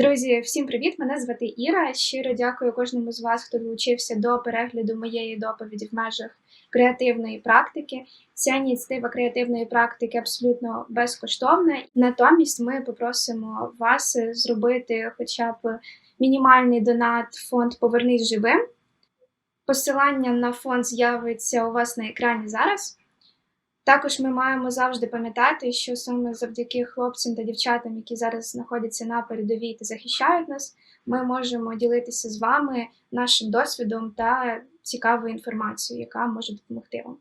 Друзі, всім привіт! Мене звати Іра. Щиро дякую кожному з вас, хто долучився до перегляду моєї доповіді в межах креативної практики. Ця ініціатива креативної практики абсолютно безкоштовна. Натомість ми попросимо вас зробити хоча б мінімальний донат фонд Повернись живим. Посилання на фонд з'явиться у вас на екрані зараз. Також ми маємо завжди пам'ятати, що саме завдяки хлопцям та дівчатам, які зараз знаходяться на передовій та захищають нас, ми можемо ділитися з вами нашим досвідом та цікавою інформацією, яка може допомогти вам.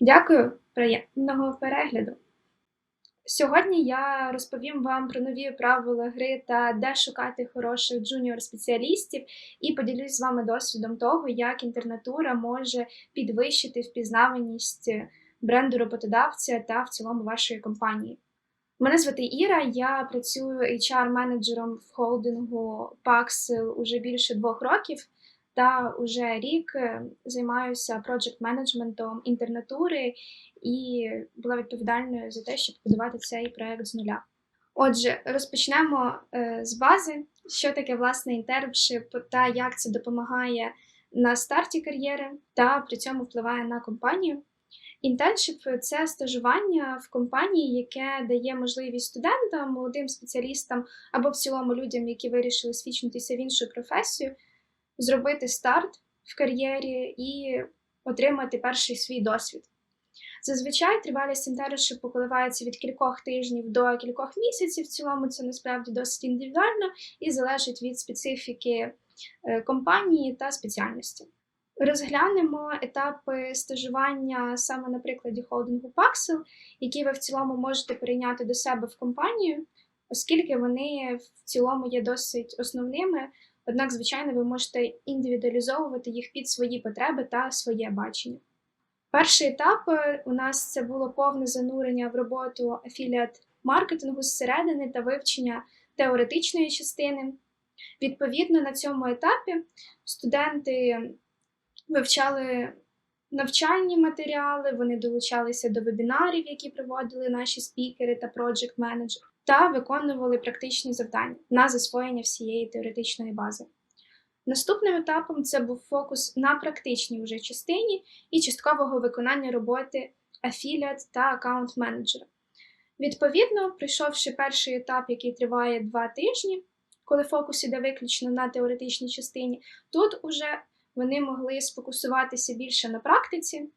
Дякую, приємного перегляду! Сьогодні я розповім вам про нові правила гри та де шукати хороших джуніор-спеціалістів, і поділюсь з вами досвідом того, як інтернатура може підвищити впізнаваність бренду роботодавця та в цілому вашої компанії. Мене звати Іра, я працюю HR-менеджером в холдингу Paxil уже більше двох років, та уже рік е, займаюся проджект-менеджментом інтернатури і була відповідальною за те, щоб будувати цей проект з нуля. Отже, розпочнемо е, з бази, що таке власне інтерншип та як це допомагає на старті кар'єри, та при цьому впливає на компанію. Інтерншип це стажування в компанії, яке дає можливість студентам, молодим спеціалістам або в цілому людям, які вирішили свідчитися в іншу професію, зробити старт в кар'єрі і отримати перший свій досвід. Зазвичай тривалість інтерншипу коливається від кількох тижнів до кількох місяців. В цілому це насправді досить індивідуально і залежить від специфіки е, компанії та спеціальності. Розглянемо етапи стажування саме на прикладі холдингу Paxel, які ви в цілому можете перейняти до себе в компанію, оскільки вони в цілому є досить основними. Однак, звичайно, ви можете індивідуалізовувати їх під свої потреби та своє бачення. Перший етап е, у нас це було повне занурення в роботу афіліат маркетингу зсередини та вивчення теоретичної частини. Відповідно, на цьому етапі студенти вивчали навчальні матеріали, вони долучалися до вебінарів, які проводили наші спікери та проджект менеджери, та виконували практичні завдання на засвоєння всієї теоретичної бази. Наступним етапом це був фокус на практичній вже частині і часткового виконання роботи афіліат та аккаунт менеджера. Відповідно, пройшовши перший етап, який триває два тижні, коли фокус іде виключно на теоретичній частині, тут уже вони могли сфокусуватися більше на практиці,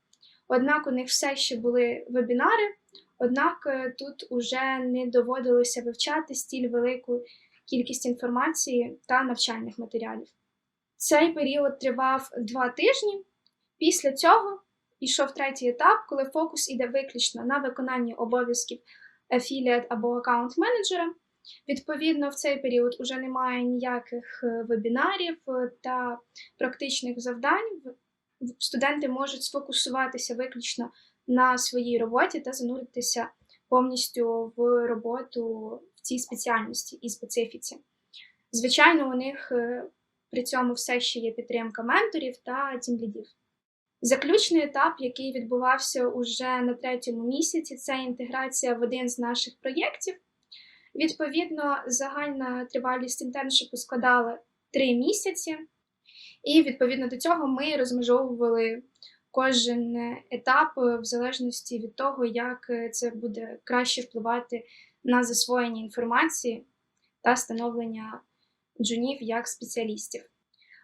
однак у них все ще були вебінари, однак е, тут уже не доводилося вивчати стіль велику кількість інформації та навчальних матеріалів. Цей період тривав два тижні. Після цього йшов третій етап, коли фокус іде виключно на виконанні обов'язків афіліат або аккаунт менеджера. Відповідно, в цей період вже немає ніяких е, вебінарів е, та практичних завдань. Студенти можуть сфокусуватися виключно на своїй роботі та зануритися повністю в роботу в цій спеціальності і специфіці. Звичайно, у них е, при цьому все ще є підтримка менторів та тімлідів. Заключний етап, який відбувався уже на третьому місяці, це інтеграція в один з наших проєктів. Відповідно, загальна тривалість інтерншипу складала три місяці, і відповідно до цього ми розмежовували кожен етап в залежності від того, як це буде краще впливати на засвоєння інформації та становлення джунів як спеціалістів.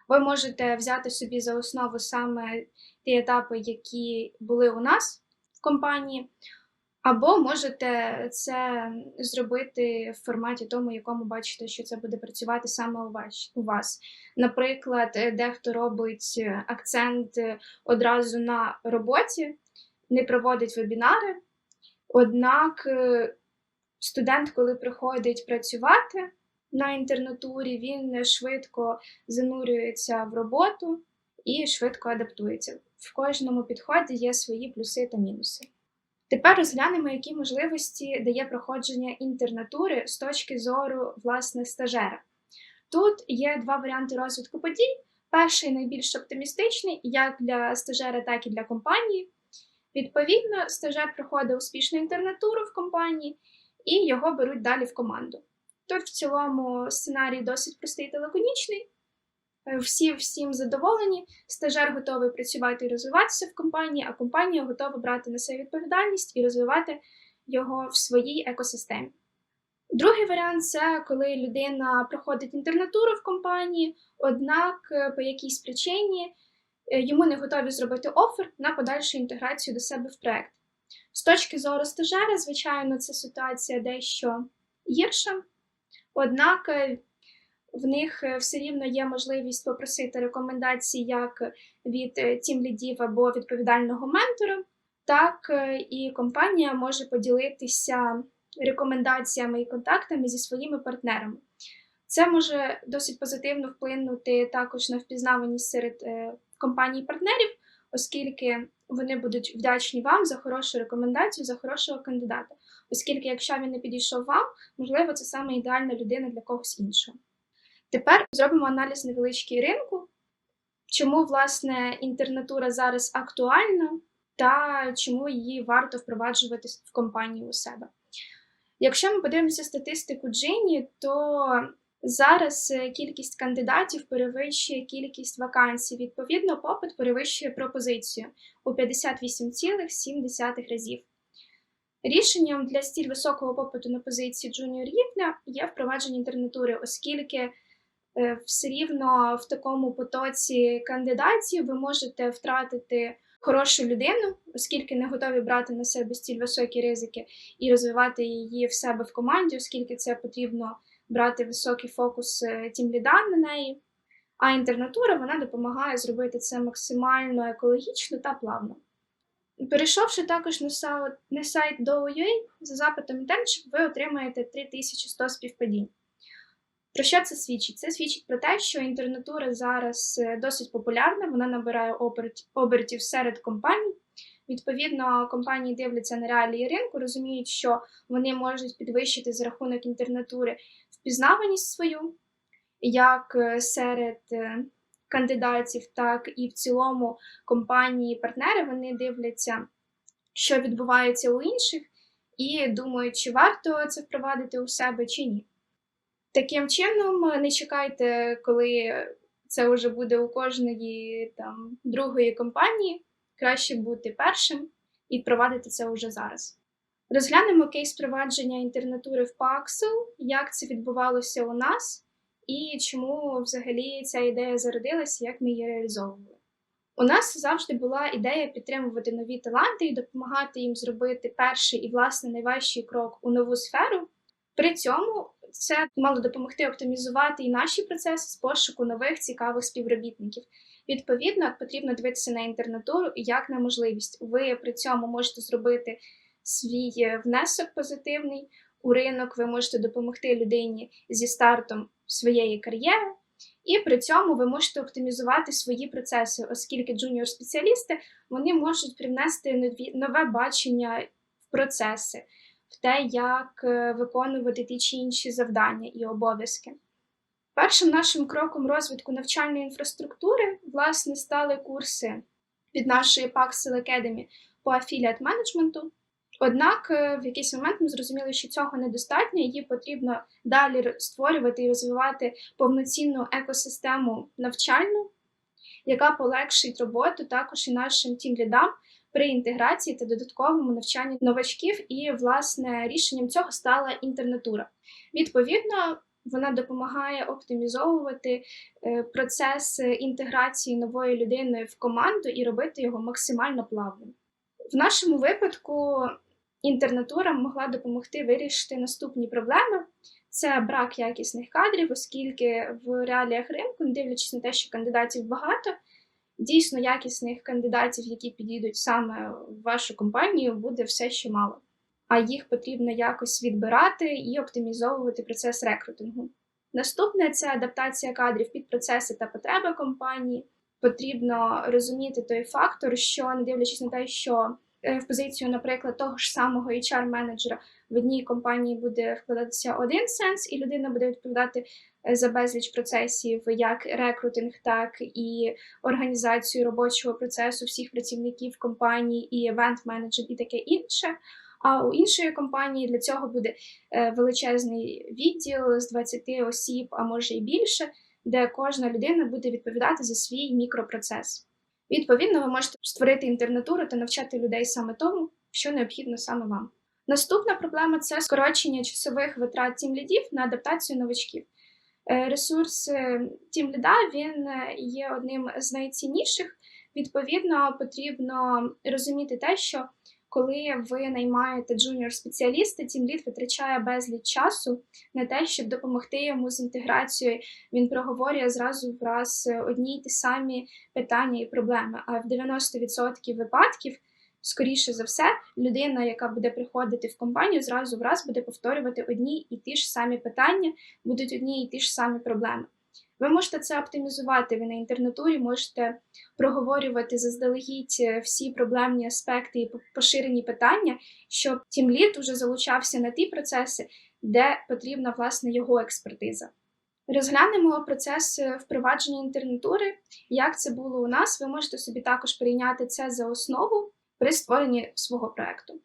Ви можете взяти собі за основу саме ті етапи, які були у нас в компанії. Або можете це зробити в форматі тому, якому бачите, що це буде працювати саме у вас. Наприклад, дехто робить акцент одразу на роботі, не проводить вебінари. Однак е, студент, коли приходить працювати на інтернатурі, він швидко занурюється в роботу і швидко адаптується. В кожному підході є свої плюси та мінуси. Тепер розглянемо, які можливості дає проходження інтернатури з точки зору власне стажера. Тут є два варіанти розвитку подій. Перший найбільш оптимістичний як для стажера, так і для компанії. Відповідно, стажер проходить успішну інтернатуру в компанії і його беруть далі в команду. Тут в цілому сценарій досить простий та лаконічний. Е, Всі всім задоволені, стажер готовий працювати і розвиватися в компанії, а компанія готова брати на себе відповідальність і розвивати його в своїй екосистемі. Другий варіант це коли людина проходить інтернатуру в компанії, однак е, по якійсь причині е, йому не готові зробити офер на подальшу інтеграцію до себе в проект. З точки зору стажера, звичайно, це ситуація дещо гірша, однак в них е, все рівно є можливість попросити рекомендації як від тімлідів або відповідального ментора, так е, і компанія може поділитися рекомендаціями і контактами зі своїми партнерами. Це може досить позитивно вплинути також на впізнаваність серед е, компаній-партнерів, оскільки вони будуть вдячні вам за хорошу рекомендацію, за хорошого кандидата. Оскільки, якщо він не підійшов вам, можливо, це саме ідеальна людина для когось іншого. Тепер зробимо аналіз невеличкий ринку, чому власне інтернатура зараз актуальна та чому її варто впроваджувати в компанії у себе. Якщо ми подивимося статистику Джині, то зараз е, кількість кандидатів перевищує кількість вакансій. Відповідно, попит перевищує пропозицію у 58,7 разів. Рішенням для стіль високого попиту на позиції джуніор рівня є впровадження інтернатури, оскільки все рівно в такому потоці кандидатів ви можете втратити хорошу людину, оскільки не готові брати на себе стіль високі ризики і розвивати її в себе в команді, оскільки це потрібно брати високий фокус е, тімліда на неї. А інтернатура вона допомагає зробити це максимально екологічно та плавно. Перейшовши також на сайт, Dow.ua, за запитом internship ви отримаєте 3100 співпадінь. Про що це свідчить? Це свідчить про те, що інтернатура зараз е, досить популярна, вона набирає обертів серед компаній. Відповідно, компанії дивляться на реалії ринку, розуміють, що вони можуть підвищити за рахунок інтернатури впізнаваність свою, як е, серед е, кандидатів, так і в цілому компанії-партнери вони дивляться, що відбувається у інших, і думають, чи варто це впровадити у себе чи ні. Таким чином, не чекайте, коли це вже буде у кожної там другої компанії. Краще бути першим і впровадити це вже зараз. Розглянемо кейс впровадження інтернатури в Paxel, як це відбувалося у нас, і чому взагалі ця ідея зародилася, як ми її реалізовували. У нас завжди була ідея підтримувати нові таланти і допомагати їм зробити перший і, власне, найважчий крок у нову сферу. При цьому це мало допомогти оптимізувати і наші процеси з пошуку нових цікавих співробітників. Відповідно, потрібно дивитися на інтернатуру як на можливість. Ви при цьому можете зробити свій внесок позитивний у ринок, ви можете допомогти людині зі стартом своєї кар'єри, і при цьому ви можете оптимізувати свої процеси, оскільки джуніор-спеціалісти вони можуть привнести нові, нове бачення в процеси, в те, як е, виконувати ті чи інші завдання і обов'язки. Першим нашим кроком розвитку навчальної інфраструктури, власне, стали курси від нашої Paxel Academy по афіліат менеджменту. Однак е, в якийсь момент ми зрозуміли, що цього недостатньо, її потрібно далі створювати і розвивати повноцінну екосистему навчальну, яка полегшить роботу також і нашим тімлідам при інтеграції та додатковому навчанні новачків. І, власне, рішенням цього стала інтернатура. Відповідно, вона допомагає оптимізовувати е, процес інтеграції нової людини в команду і робити його максимально плавним. В нашому випадку інтернатура могла допомогти вирішити наступні проблеми: це брак якісних кадрів, оскільки в реаліях ринку, не дивлячись на те, що кандидатів багато, дійсно якісних кандидатів, які підійдуть саме в вашу компанію, буде все ще мало. А їх потрібно якось відбирати і оптимізовувати процес рекрутингу. Наступне це адаптація кадрів під процеси та потреби компанії. Потрібно розуміти той фактор, що не дивлячись на те, що в позицію, наприклад, того ж самого HR-менеджера в одній компанії буде вкладатися один сенс, і людина буде відповідати е, за безліч процесів, як рекрутинг, так і організацію робочого процесу всіх працівників компанії, і івент-менеджер, і таке інше. А у іншої компанії для цього буде е, величезний відділ з 20 осіб, а може і більше, де кожна людина буде відповідати за свій мікропроцес. Відповідно, ви можете створити інтернатуру та навчати людей саме тому, що необхідно саме вам. Наступна проблема це скорочення часових витрат тімлідів на адаптацію новачків. Ресурс Ресурс тімліда він е, є одним з найцінніших. Відповідно, потрібно розуміти те, що коли ви наймаєте джуніор-спеціаліста, тімлід витрачає безліч часу на те, щоб допомогти йому з інтеграцією. Він проговорює зразу в раз одні й ті самі питання і проблеми. А в 90% випадків, скоріше за все, людина, яка буде приходити в компанію, зразу в раз буде повторювати одні і ті ж самі питання, будуть одні і ті ж самі проблеми. Ви можете це оптимізувати. Ви на інтернатурі можете проговорювати заздалегідь е, всі проблемні аспекти і поширені питання, щоб тімлід уже залучався на ті процеси, де потрібна власне його експертиза. Розглянемо процес е, впровадження інтернатури. Як це було у нас, ви можете собі також прийняти це за основу при створенні свого проекту.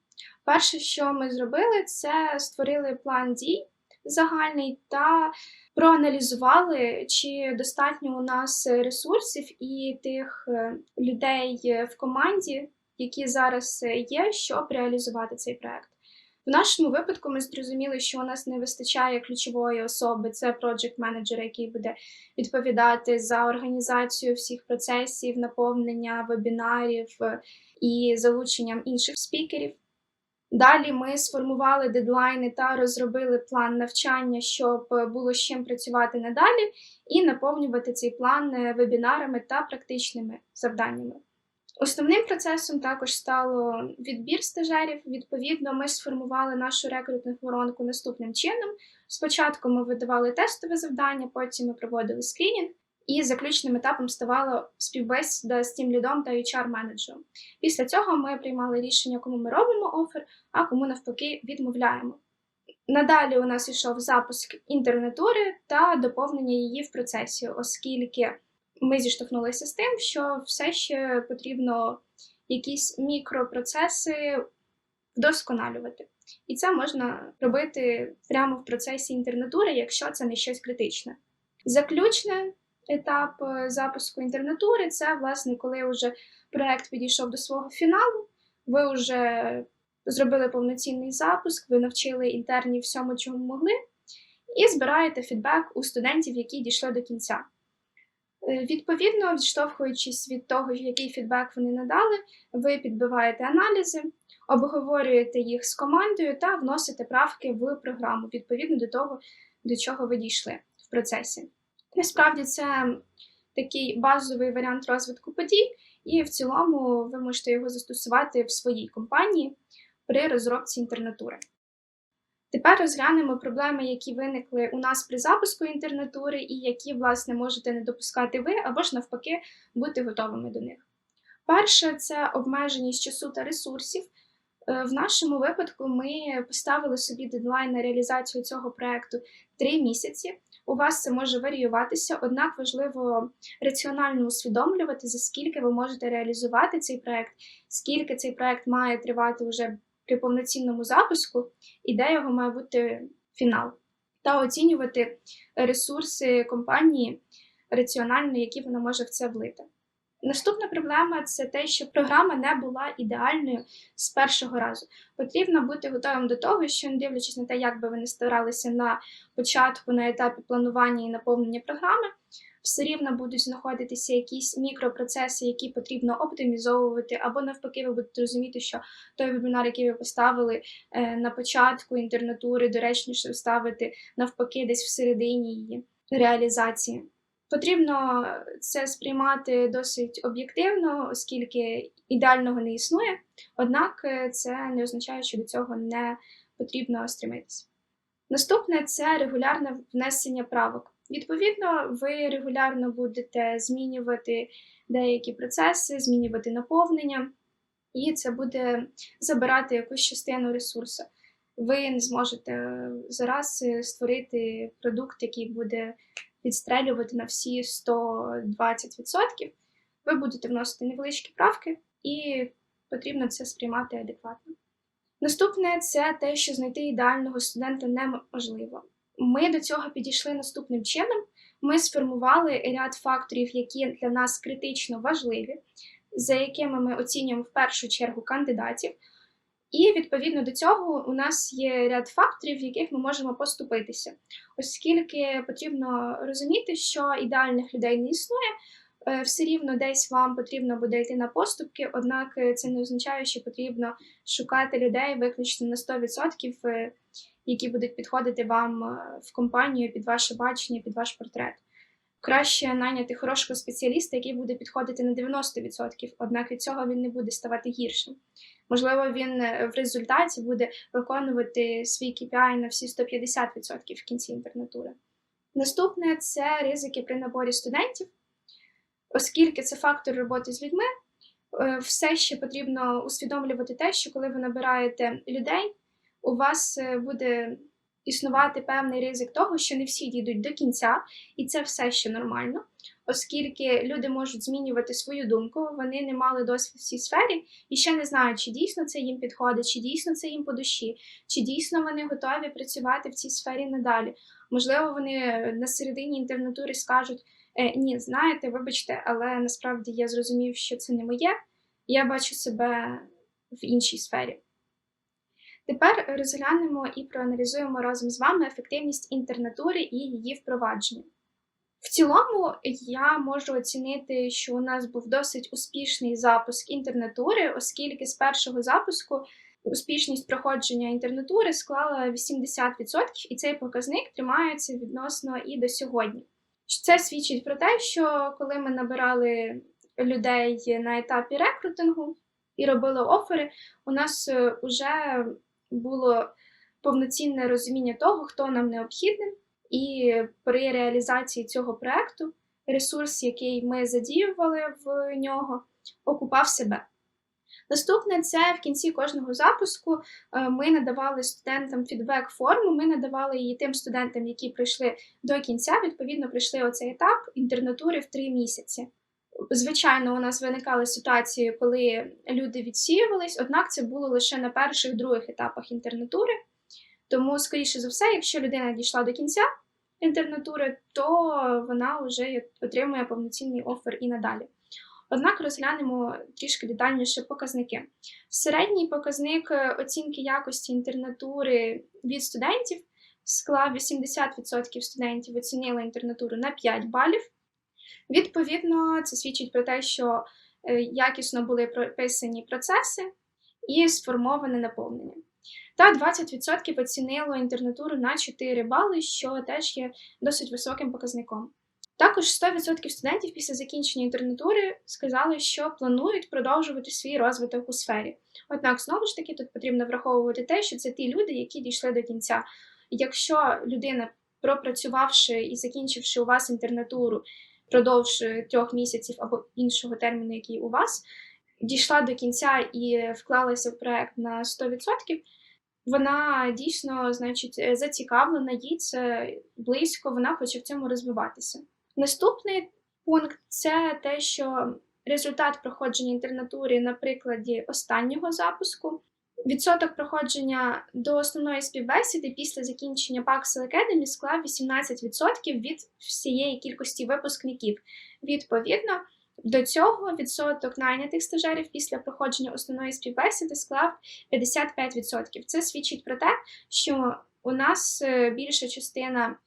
Перше, що ми зробили, це створили план дій загальний та проаналізували, чи достатньо у нас ресурсів і тих е, людей в команді, які зараз є, щоб реалізувати цей проект. В нашому випадку ми зрозуміли, що у нас не вистачає ключової особи, це project менеджер який буде відповідати за організацію всіх процесів, наповнення вебінарів е, і залученням інших спікерів. Далі ми сформували дедлайни та розробили план навчання, щоб було з чим працювати надалі, і наповнювати цей план е, вебінарами та практичними завданнями. Основним процесом також стало відбір стажерів. Відповідно, ми сформували нашу рекрутну воронку наступним чином. Спочатку ми видавали тестове завдання, потім ми проводили скринінг, і заключним етапом ставала співбесіда з тим лідом та HR-менеджером. Після цього ми приймали рішення, кому ми робимо офер, а кому навпаки відмовляємо. Надалі у нас йшов запуск інтернатури та доповнення її в процесі, оскільки ми зіштовхнулися з тим, що все ще потрібно якісь мікропроцеси вдосконалювати. І це можна робити прямо в процесі інтернатури, якщо це не щось критичне. Заключне етап е, запуску інтернатури це, власне, коли вже проект підійшов до свого фіналу, ви вже зробили повноцінний запуск, ви навчили інтернів всьому, чому могли, і збираєте фідбек у студентів, які дійшли до кінця. Е, відповідно, відштовхуючись від того, який фідбек вони надали, ви підбиваєте аналізи, обговорюєте їх з командою та вносите правки в програму відповідно до того, до чого ви дійшли в процесі. Насправді це такий базовий варіант розвитку подій, і в цілому ви можете його застосувати в своїй компанії при розробці інтернатури. Тепер розглянемо проблеми, які виникли у нас при запуску інтернатури, і які, власне, можете не допускати ви або ж навпаки бути готовими до них. Перше це обмеженість часу та ресурсів. Е, в нашому випадку ми поставили собі дедлайн на реалізацію цього проекту 3 місяці. У вас це може варіюватися, однак важливо раціонально усвідомлювати, за скільки ви можете реалізувати цей проект, скільки цей проект має тривати вже при повноцінному запуску, і де його має бути фінал, та оцінювати ресурси компанії раціонально, які вона може в це влити. Наступна проблема це те, що програма не була ідеальною з першого разу. Потрібно бути готовим до того, що, не дивлячись на те, як би ви не старалися на початку, на етапі планування і наповнення програми, все рівно будуть знаходитися якісь мікропроцеси, які потрібно оптимізовувати, або навпаки, ви будете розуміти, що той вебінар, який ви поставили е, на початку інтернатури, доречніше вставити навпаки, десь всередині її реалізації. Потрібно це сприймати досить об'єктивно, оскільки ідеального не існує, однак е, це не означає, що до цього не потрібно стремитися. Наступне це регулярне внесення правок. Відповідно, ви регулярно будете змінювати деякі процеси, змінювати наповнення, і це буде забирати якусь частину ресурсу. ви не зможете зараз е, створити продукт, який буде відстрелювати на всі 120%. Ви будете вносити невеличкі правки, і потрібно це сприймати адекватно. Наступне це те, що знайти ідеального студента неможливо. Ми до цього підійшли наступним чином. Ми сформували ряд факторів, які для нас критично важливі, за якими ми оцінюємо в першу чергу кандидатів. І відповідно до цього у нас є ряд факторів, в яких ми можемо поступитися, оскільки потрібно розуміти, що ідеальних людей не існує. е, Все рівно десь вам потрібно буде йти на поступки, однак е, це не означає, що потрібно шукати людей виключно на 100%, е, які будуть підходити вам в компанію під ваше бачення, під ваш портрет. Краще найняти хорошого спеціаліста, який буде підходити на 90%, однак від цього він не буде ставати гіршим. Можливо, він е, в результаті буде виконувати свій KPI на всі 150% в кінці інтернатури. Наступне це ризики при наборі студентів, оскільки це фактор роботи з людьми, е, все ще потрібно усвідомлювати те, що коли ви набираєте людей, у вас е, буде існувати певний ризик того, що не всі дійдуть до кінця, і це все ще нормально, оскільки люди можуть змінювати свою думку, вони не мали досвід в цій сфері і ще не знають, чи дійсно це їм підходить, чи дійсно це їм по душі, чи дійсно вони готові працювати в цій сфері надалі. Можливо, вони на середині інтернатури скажуть: «Е, ні, знаєте, вибачте, але насправді я зрозумів, що це не моє, я бачу себе в іншій сфері. Тепер розглянемо і проаналізуємо разом з вами ефективність інтернатури і її впровадження. В цілому, я можу оцінити, що у нас був досить успішний запуск інтернатури, оскільки з першого запуску успішність проходження інтернатури склала 80%, і цей показник тримається відносно і до сьогодні. Це свідчить про те, що коли ми набирали людей на етапі рекрутингу і робили офери, у нас вже було повноцінне розуміння того, хто нам необхідний, і при реалізації цього проекту ресурс, який ми задіювали в нього, окупав себе. Наступне це в кінці кожного запуску е, ми надавали студентам фідбек-форму, ми надавали її тим студентам, які прийшли до кінця, відповідно, прийшли оцей етап інтернатури в три місяці. Звичайно, у нас виникали ситуації, коли люди відсіювались, однак це було лише на перших других етапах інтернатури. Тому, скоріше за все, якщо людина дійшла до кінця інтернатури, то вона вже отримує повноцінний офер і надалі. Однак розглянемо трішки детальніше показники. Середній показник оцінки якості інтернатури від студентів склав 80% студентів оцінили інтернатуру на 5 балів. Відповідно, це свідчить про те, що е, якісно були прописані процеси і сформоване наповнення. Та 20% оцінило інтернатуру на 4 бали, що теж є досить високим показником. Також 100% студентів після закінчення інтернатури сказали, що планують продовжувати свій розвиток у сфері. Однак, знову ж таки, тут потрібно враховувати те, що це ті люди, які дійшли до кінця. Якщо людина, пропрацювавши і закінчивши у вас інтернатуру, продовж трьох місяців або іншого терміну, який у вас, дійшла до кінця і вклалася в проект на 100%, вона дійсно, значить, зацікавлена, їй це близько, вона хоче в цьому розвиватися. Наступний пункт це те, що результат проходження інтернатури на прикладі останнього запуску. Відсоток проходження до основної співбесіди після закінчення Paxel Academy склав 18% від всієї кількості випускників. Відповідно, до цього відсоток найнятих стажерів після проходження основної співбесіди склав 55%. Це свідчить про те, що у нас е, більша частина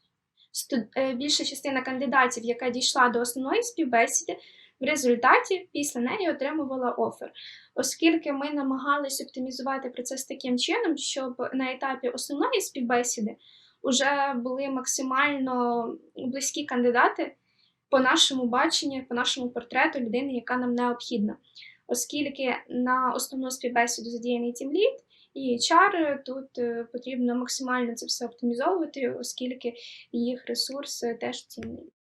е, більша частина кандидатів, яка дійшла до основної співбесіди, в результаті після неї отримувала офер, оскільки ми намагалися оптимізувати процес таким чином, щоб на етапі основної співбесіди вже були максимально близькі кандидати по нашому баченню, по нашому портрету людини, яка нам необхідна. Оскільки на основну співбесіду задіяний тімлід, і HR, тут е, потрібно максимально це все оптимізовувати, оскільки їх ресурс теж цінний.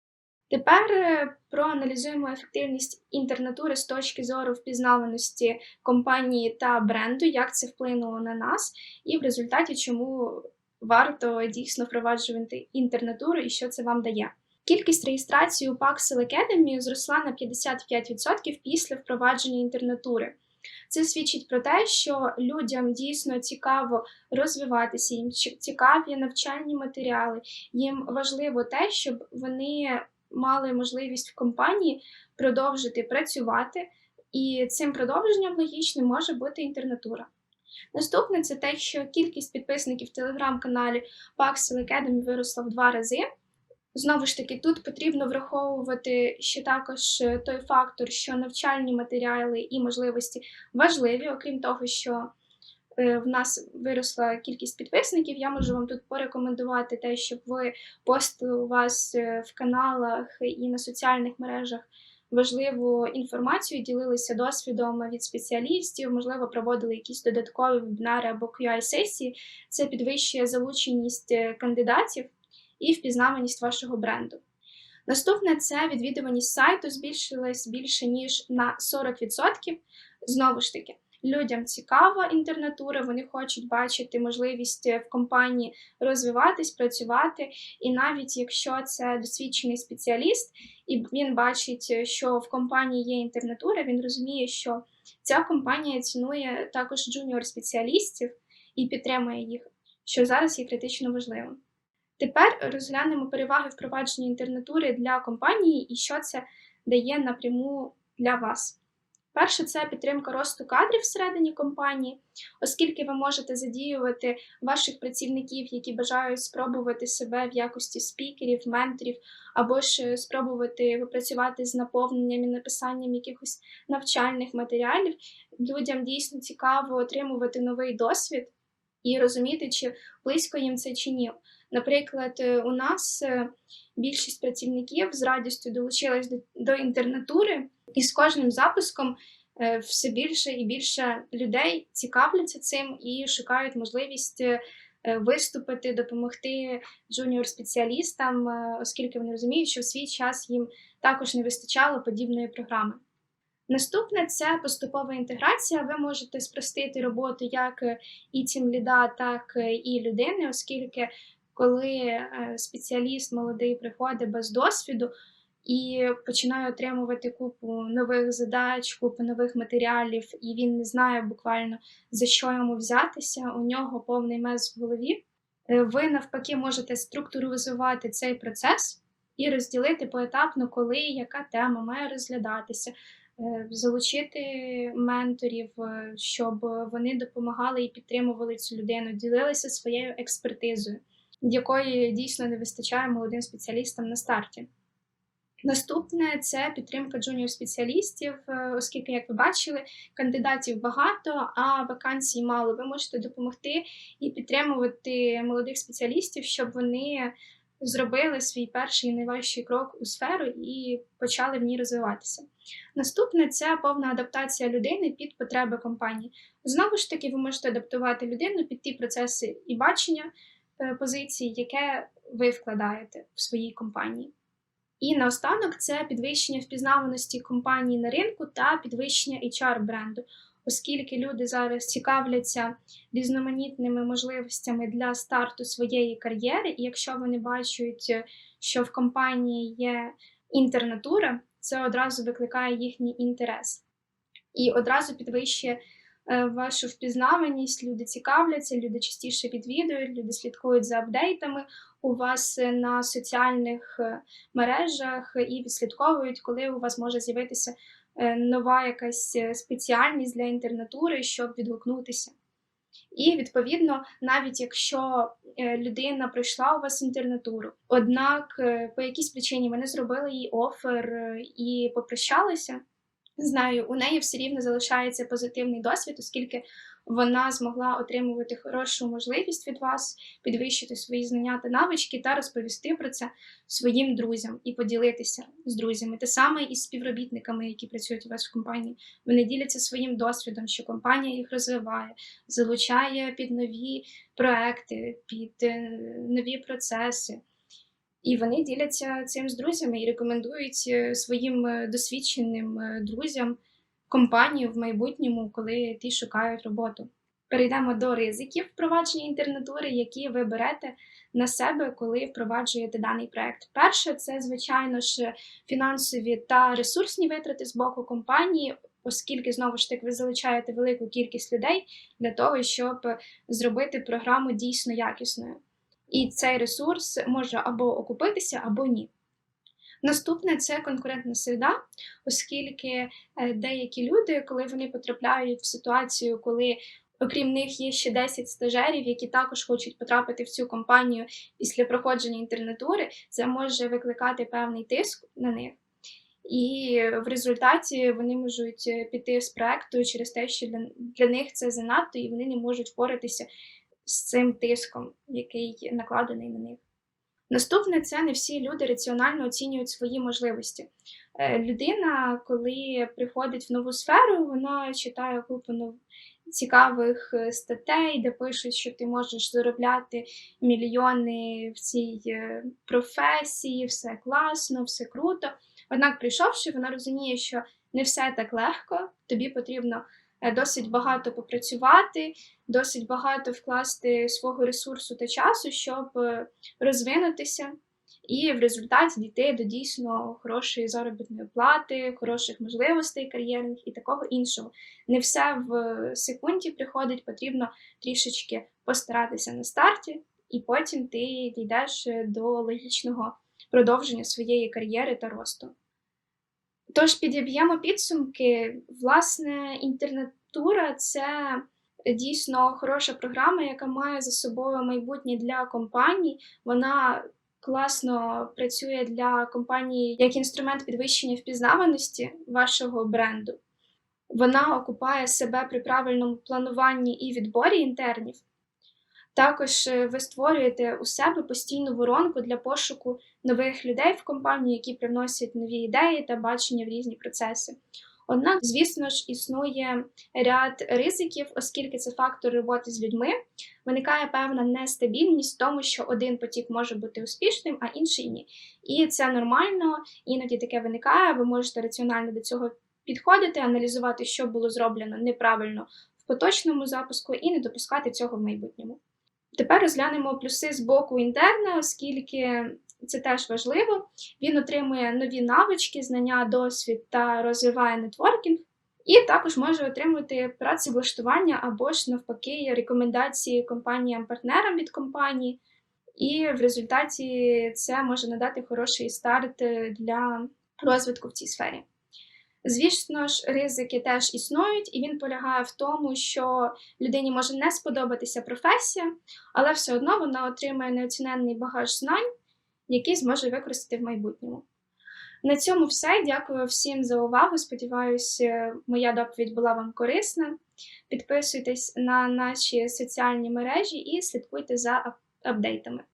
Тепер е, проаналізуємо ефективність інтернатури з точки зору впізнаваності компанії та бренду, як це вплинуло на нас, і в результаті чому варто дійсно впроваджувати інтернатуру і що це вам дає. Кількість реєстрацій у Paxel Academy зросла на 55% після впровадження інтернатури. Це свідчить про те, що людям дійсно цікаво розвиватися, їм цікаві навчальні матеріали. Їм важливо те, щоб вони мали можливість в компанії продовжити працювати, і цим продовженням логічним може бути інтернатура. Наступне це те, що кількість підписників в телеграм-каналі Paxel Academy виросла в два рази. Знову ж таки, тут потрібно враховувати ще також е, той фактор, що навчальні матеріали і можливості важливі, окрім того, що в нас виросла кількість підписників, я можу вам тут порекомендувати те, щоб ви постили у вас е, в каналах і на соціальних мережах важливу інформацію, ділилися досвідом від спеціалістів, можливо, проводили якісь додаткові вебінари або QI-сесії. Це підвищує залученість кандидатів і впізнаваність вашого бренду. Наступне це відвідуваність сайту збільшилась більше ніж на 40%. Знову ж таки, людям цікава інтернатура, вони хочуть бачити можливість в компанії розвиватись, працювати. І навіть якщо це досвідчений спеціаліст, і він бачить, що в компанії є інтернатура, він розуміє, що ця компанія цінує також джуніор-спеціалістів і підтримує їх, що зараз є критично важливим. Тепер розглянемо переваги впровадження інтернатури для компанії і що це дає напряму для вас. Перше, це підтримка росту кадрів всередині компанії, оскільки ви можете задіювати ваших працівників, які бажають спробувати себе в якості спікерів, менторів, або ж спробувати випрацювати з наповненням і написанням якихось навчальних матеріалів. Людям дійсно цікаво отримувати новий досвід і розуміти, чи близько їм це чи ні. Наприклад, е, у нас е, більшість працівників з радістю долучилась до, до інтернатури, і з кожним запуском е, все більше і більше людей цікавляться цим і шукають можливість виступити, допомогти джуніор-спеціалістам, оскільки вони розуміють, що в свій час їм також не вистачало подібної програми. Наступне це поступова інтеграція. Ви можете спростити роботу як і тім ліда, так і людини, оскільки коли е, спеціаліст молодий приходить без досвіду і починає отримувати купу нових задач, купу нових матеріалів, і він не знає буквально за що йому взятися, у нього повний мез в голові. Е, ви навпаки можете структуризувати цей процес і розділити поетапно, коли яка тема має розглядатися. Е, залучити менторів, щоб вони допомагали і підтримували цю людину, ділилися своєю експертизою якої дійсно не вистачає молодим спеціалістам на старті. Наступне це підтримка джуніор-спеціалістів, е, оскільки, як ви бачили, кандидатів багато, а вакансій мало. Ви можете допомогти і підтримувати молодих спеціалістів, щоб вони зробили свій перший і найважчий крок у сферу і почали в ній розвиватися. Наступне це повна адаптація людини під потреби компанії. Знову ж таки, ви можете адаптувати людину під ті процеси і бачення, Е, позиції, яке ви вкладаєте в своїй компанії. І наостанок це підвищення впізнаваності компанії на ринку та підвищення HR бренду, оскільки люди зараз цікавляться різноманітними можливостями для старту своєї кар'єри, і якщо вони бачать, що в компанії є інтернатура, це одразу викликає їхній інтерес. І одразу підвищує Е, вашу впізнаваність, люди цікавляться, люди частіше відвідують, люди слідкують за апдейтами у вас на соціальних е, мережах і відслідковують, коли у вас може з'явитися е, нова якась спеціальність для інтернатури, щоб відгукнутися. І, відповідно, навіть якщо людина пройшла у вас інтернатуру, однак по якійсь причині вони зробили їй офер і попрощалися, знаю, у неї все рівно залишається позитивний досвід, оскільки вона змогла отримувати хорошу можливість від вас, підвищити свої знання та навички та розповісти про це своїм друзям і поділитися з друзями. Те саме і з співробітниками, які працюють у вас в компанії. Вони діляться своїм досвідом, що компанія їх розвиває, залучає під нові проекти, під е, нові процеси. І вони діляться цим з друзями і рекомендують е, своїм е, досвідченим е, друзям компанію в майбутньому, коли ті шукають роботу. Перейдемо до ризиків впровадження інтернатури, які ви берете на себе, коли впроваджуєте даний проект. Перше, це, звичайно ж, фінансові та ресурсні витрати з боку компанії, оскільки знову ж таки ви залучаєте велику кількість людей для того, щоб зробити програму дійсно якісною. І цей ресурс може або окупитися, або ні. Наступне це конкурентна середа, оскільки е, деякі люди, коли вони потрапляють в ситуацію, коли окрім них є ще 10 стажерів, які також хочуть потрапити в цю компанію після проходження інтернатури, це може викликати певний тиск на них. І в результаті вони можуть е, піти з проекту через те, що для, для них це занадто, і вони не можуть впоратися з цим тиском, який накладений на них. Наступне це не всі люди раціонально оцінюють свої можливості. Е, людина, коли приходить в нову сферу, вона читає купу цікавих е, статей, де пишуть, що ти можеш заробляти мільйони в цій е, професії, все класно, все круто. Однак, прийшовши, вона розуміє, що не все так легко, тобі потрібно досить багато попрацювати, досить багато вкласти свого ресурсу та часу, щоб розвинутися, і в результаті дійти до дійсно хорошої заробітної плати, хороших можливостей кар'єрних і такого іншого. Не все в секунді приходить, потрібно трішечки постаратися на старті, і потім ти дійдеш до логічного продовження своєї кар'єри та росту. Тож підіб'ємо підсумки. Власне, інтернатура це дійсно хороша програма, яка має за собою майбутнє для компаній. Вона класно працює для компанії як інструмент підвищення впізнаваності вашого бренду. Вона окупає себе при правильному плануванні і відборі інтернів. Також е, ви створюєте у себе постійну воронку для пошуку нових людей в компанії, які привносять нові ідеї та бачення в різні процеси. Однак, звісно ж, існує ряд ризиків, оскільки це фактор роботи з людьми, виникає певна нестабільність тому, що один потік може бути успішним, а інший ні. І це нормально, іноді таке виникає. Ви можете раціонально до цього підходити, аналізувати, що було зроблено неправильно в поточному запуску, і не допускати цього в майбутньому. Тепер розглянемо плюси з боку інтерна, оскільки це теж важливо. Він отримує нові навички, знання, досвід та розвиває нетворкінг. І також може отримувати працевлаштування або ж навпаки рекомендації компаніям-партнерам від компанії, і в результаті це може надати хороший старт для розвитку в цій сфері. Звісно ж, ризики теж існують, і він полягає в тому, що людині може не сподобатися професія, але все одно вона отримає неоціненний багаж знань, який зможе використати в майбутньому. На цьому все. Дякую всім за увагу. Сподіваюся, моя доповідь була вам корисна. Підписуйтесь на наші соціальні мережі і слідкуйте за апдейтами.